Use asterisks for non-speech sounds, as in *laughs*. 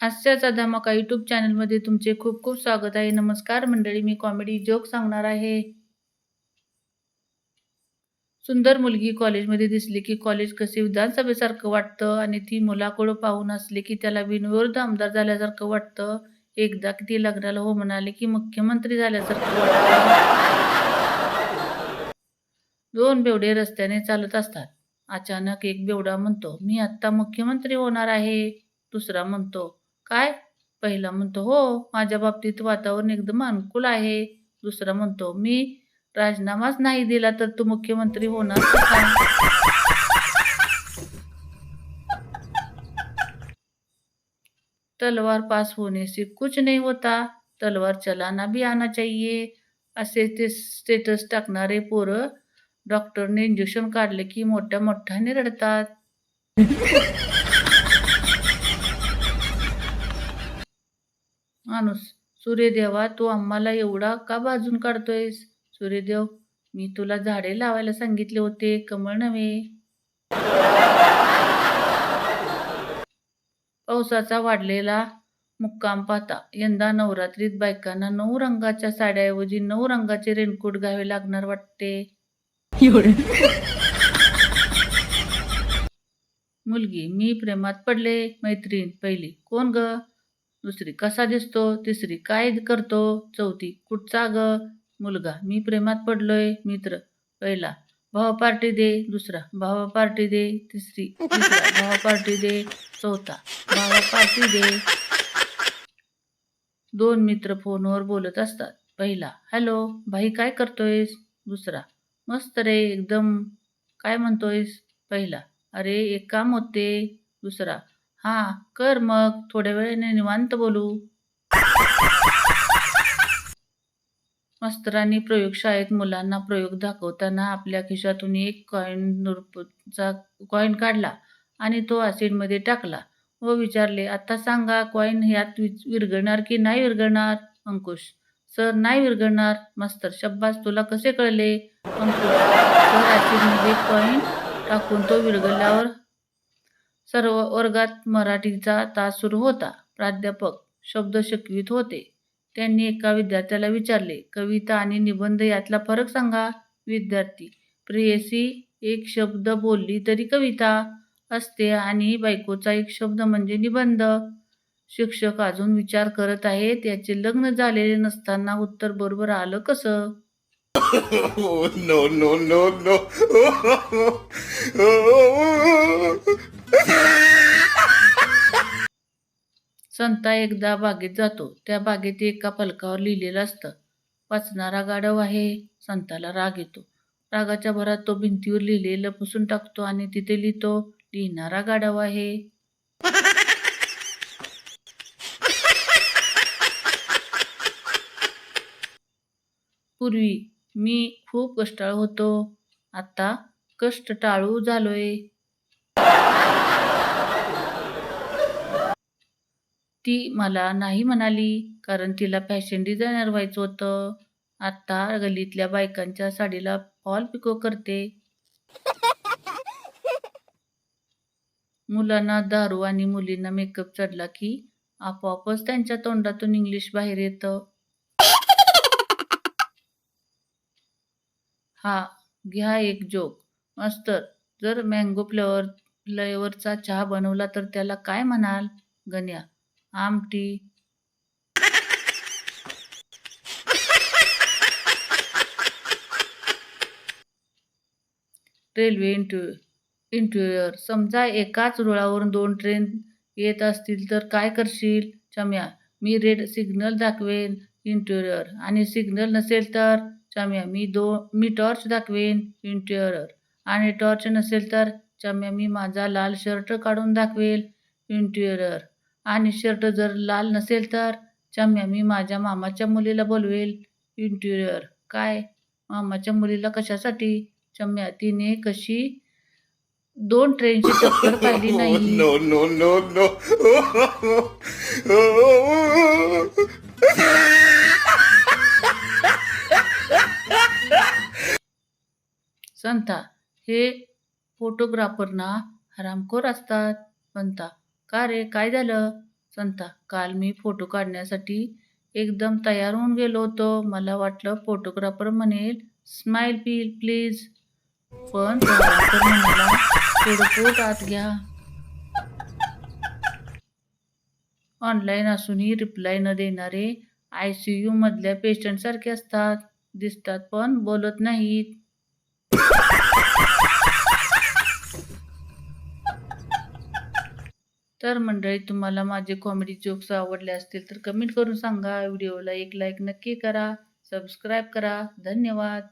हास्याचा धमाका यूट्यूब चॅनलमध्ये तुमचे खूप खूप स्वागत आहे. नमस्कार मंडळी मी कॉमेडी जोक सांगणार आहे. सुंदर मुलगी कॉलेजमध्ये दिसली की कॉलेज कसे विधानसभेसारखं वाटतं आणि ती मुलाकडं पाहून असले की त्याला बिनविरोध आमदार झाल्यासारखं वाटतं. एकदा की ती लग्नाला हो म्हणाले की मुख्यमंत्री झाल्यासारखं वाटतं. दोन बेवडे रस्त्याने चालत असतात. अचानक एक बेवडा म्हणतो मी आत्ता मुख्यमंत्री होणार आहे. दुसरा म्हणतो काय? पहिला म्हणतो हो माझ्या बाबतीत वातावरण एकदम अनुकूल आहे. दुसरा म्हणतो मी राजीनामाच नाही दिला तर तू मुख्यमंत्री होणार तलवार पास होने से कुछ नहीं होता. तलवार चलाना भी आना चाहिए. असे ते स्टेटस टाकणारे पोरं डॉक्टरने इंजेक्शन काढले की मोठ्या मोठ्याने रडतात. माणूस सूर्यदेवा तू आम्हाला एवढा का बाजून काढतोयस? सूर्यदेव मी तुला झाडे लावायला सांगितले होते कमळ नव्हे. पावसाचा वाढलेला मुक्काम पाहता यंदा नवरात्रीत बायकांना नऊ रंगाच्या साड्याऐवजी नऊ रंगाचे रेनकोट घ्यावे लागणार वाटते. मुलगी मी प्रेमात पडले मैत्रीण पहिली. कोण ग? दुसरी कसा दिसतो? तिसरी काय करतो? चौथी कुठचा ग? मुलगा. मी प्रेमात पडलोय मित्र. पहिला भावा पार्टी दे. दुसरा भावा पार्टी दे. तिसरी भावा पार्टी दे. चौथा भावा पार्टी दे. दोन मित्र फोनवर बोलत असतात. पहिला हॅलो भाई काय करतोयस? दुसरा मस्त रे एकदम. काय म्हणतोयस? पहिला अरे एक काम होते. दुसरा हा कर मग थोड्या वेळाने निवांत बोलू. मास्तरांनी प्रयोगशाळेत मुलांना प्रयोग दाखवताना आपल्या खिशातून एक कॉईन रुपचा कॉईन काढला आणि तो ॲसिडमध्ये टाकला व विचारले आता सांगा कॉईन ह्यात विरघळणार की नाही विरघळणार? अंकुश सर नाही विरघळणार. मास्तर शब्बास तुला कसे कळले? अंकुश सर ॲसिडमध्ये कॉईन टाकून तो विरघळल्यावर सर्व वर्गात मराठीचा तास सुरू होता प्राध्यापक शब्द शिकवित होते त्यांनी एका विद्यार्थ्याला विचारले कविता आणि निबंध यातला फरक सांगा विद्यार्थी प्रेयसी एक शब्द बोलली तरी कविता असते आणि बायकोचा एक शब्द म्हणजे निबंध शिक्षक अजून विचार करत आहेत याचे लग्न झालेले नसताना उत्तर बरोबर आलं कसं no no no no. Santa एकदा बागेत जातो. त्या बागेत एका पलकावर लिहिलेलं असतं वाचणारा गाढव आहे. संताला राग येतो. रागाच्या भरात तो भिंतीवर लिहिलेलं पुसून टाकतो आणि तिथे लिहितो लिहिणारा गाढव आहे. पूर्वी मी खूप कष्टाळ होतो. आता कष्ट टाळू झालोय. ती मला नाही म्हणाली कारण तिला फॅशन डिझायनर व्हायचं होतं. आत्ता गल्लीतल्या बायकांच्या साडीला फॉल पिको करते. मुलांना दारू आणि मुलींना मेकअप चढला की आपोआपच त्यांच्या तोंडातून इंग्लिश बाहेर येतं. हा घ्या एक जोक मास्तर जर मँगो फ्लेवर फ्लेवरचा चहा बनवला तर त्याला काय म्हणाल? गण्या आमटी. रेल्वे इंटू इंटरियर समजा एकाच रुळावरून दोन ट्रेन येत असतील तर काय करशील? चम्या मी रेड सिग्नल दाखवेन इंटेरियर आणि सिग्नल नसेल तर चम्या मी दो मी टॉर्च दाखवेन इंटेरियर आणि टॉर्च नसेल तर चम्या मी माझा लाल शर्ट काढून दाखवेल इंटेरियर आणि शर्ट जर लाल नसेल तर चम्या मी माझ्या मामाच्या मुलीला बोलवेल. इंटेरियर काय? मामाच्या मुलीला कशासाठी? चम्या तिने कशी दोन ट्रेनची टक्कर *laughs* पाहिली नाही. no, no, no, no. संता हे फोटोग्राफर ना हरामखोर असतात म्हणता. का रे? काय झालं? संता काल मी फोटो काढण्यासाठी एकदम तयार होऊन गेलो होतो. मला वाटलं फोटोग्राफर म्हणेल स्माईल पी प्लीज. पण म्हणाला थोडं आत घ्या. ऑनलाईन असूनही रिप्लाय न देणारे आय सी यू मधल्या पेशंट सारखे असतात दिसतात पण बोलत नाहीत. तर मंडळी तुम्हाला माझे कॉमेडी जोक्स आवडले असतील तर कमेंट करून सांगा. व्हिडिओला एक लाईक नक्की करा. सबस्क्राईब करा. धन्यवाद.